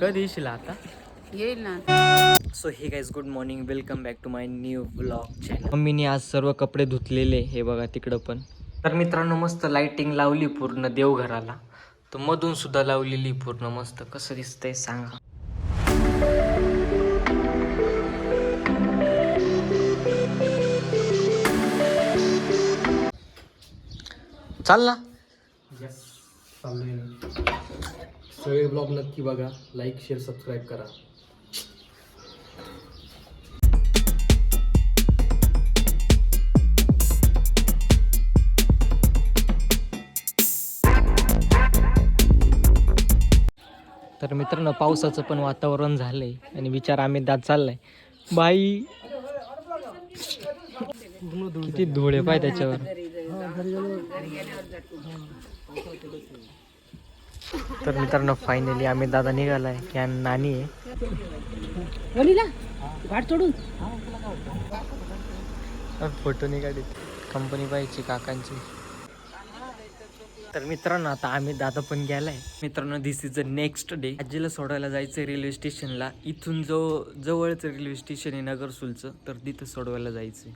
कधी येशील आता? येईल ना. So hey guys good morning welcome back to my new blog channel मम्मीने आज सर्व कपडे धुतलेले हे बघा तिकडं पण. तर मित्रांनो मस्त लाइटिंग लावली पूर्ण देवघराला. तर मधून सुद्धा लावलेली पूर्ण मस्त. कसं दिसतंय सांगा. चाल ना. सगळे ब्लॉग नक्की बघा. लाईक शेअर सबस्क्राईब करा. तर मित्रांनो पावसाचं पण वातावरण झालंय आणि विचार आम्ही दात चाललाय. बाई. किती धुळे पाय त्याच्यावर. तर मित्रांनो फायनली आम्ही दादा निघालाय या नानी आहे. फोटो निघाली. कंपनी पाहिजे काकांची. तर मित्रांनो आता आम्ही दादा पण गेलाय. मित्रांनो this is the next day आजीला सोडायला जायचं रेल्वे स्टेशनला इथून जो जवळचं रेल्वे स्टेशन आहे नगरसूलचं तर तिथं सोडवायला जायचंय.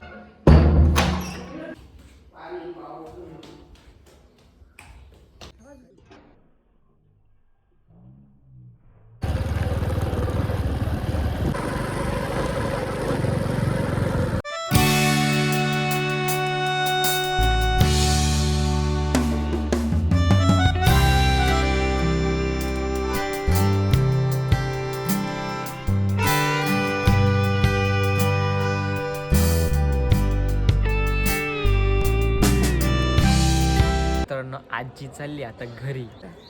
आजी चालली आता घरी.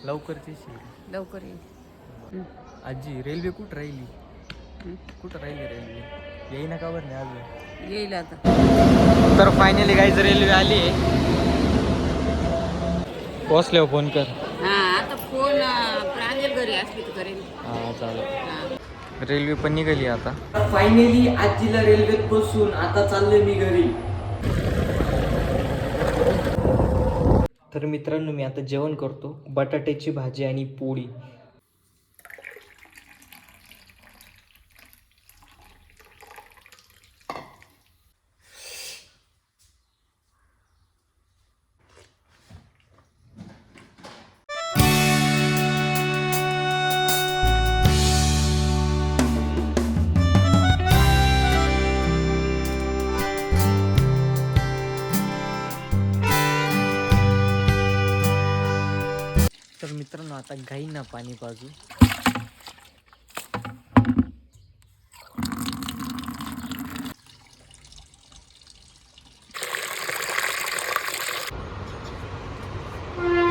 लवकरच येशील. का? लवकर येईल. आजी रेल्वे कुठं राहिली? कुठं राहिली रेल्वे? येईना का बरं नाही अजून? येईल आता. तर फायनली गाईज रेल्वे आली आहे. फोन कर. हा आता फोन प्रांजल घरी असली तर करेल. हा चालेल. हा. रेल्वे पण निघाली आता. फायनली आजीला रेल्वेत बसून आता चाललोय मी घरी. तर मित्रांनो मी आता जेवण करतो. बटाट्याची भाजी आणि पोळी. मित्रांनो आता गाईंना पाणी पाजू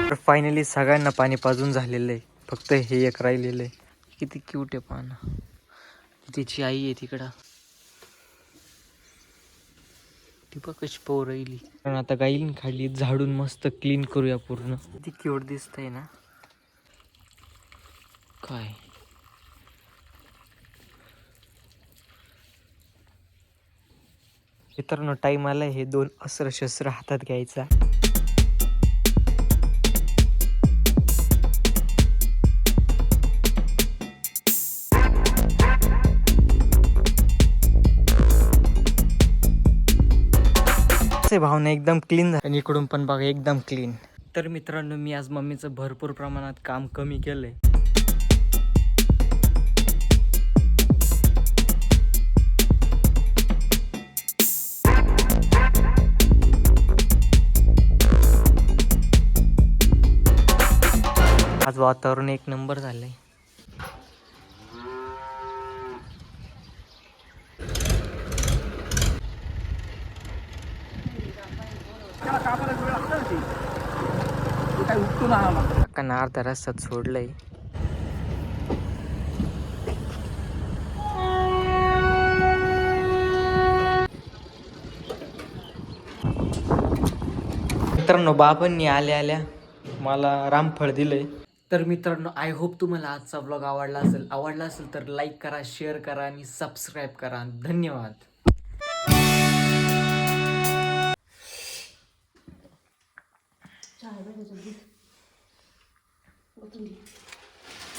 तर फायनली सगळ्यांना पाणी पाजून झालेलं आहे. फक्त हे एक राहिलेलं आहे. किती क्यूट आहे पानं. तिची आई आहे तिकडं. ती बघ कशी पाहू राहिली. पण आता गाईन खाली झाडून मस्त क्लीन करूया पूर्ण. किती क्यूट दिसतंय ना. काय? मित्रांनो टाईम आला हे दोन अस्त्र शस्त्र हातात घ्यायचा. भावना एकदम क्लीन आणि इकडून पण बघा एकदम क्लीन तर मित्रांनो मी आज मम्मीचं भरपूर प्रमाणात काम कमी केलंय. आज वातावरण एक नंबर झालंय. काकांना अर्धा रस्त्यात सोडलंय. मित्रांनो बाबांनी आल्या आल्या मला रामफळ दिलंय. तर मित्रांनो आय होप तुम्हाला आजचा ब्लॉग आवडला असेल. आवडला असेल तर लाईक करा शेअर करा आणि सबस्क्राईब करा. धन्यवाद. चार बजे जल्दी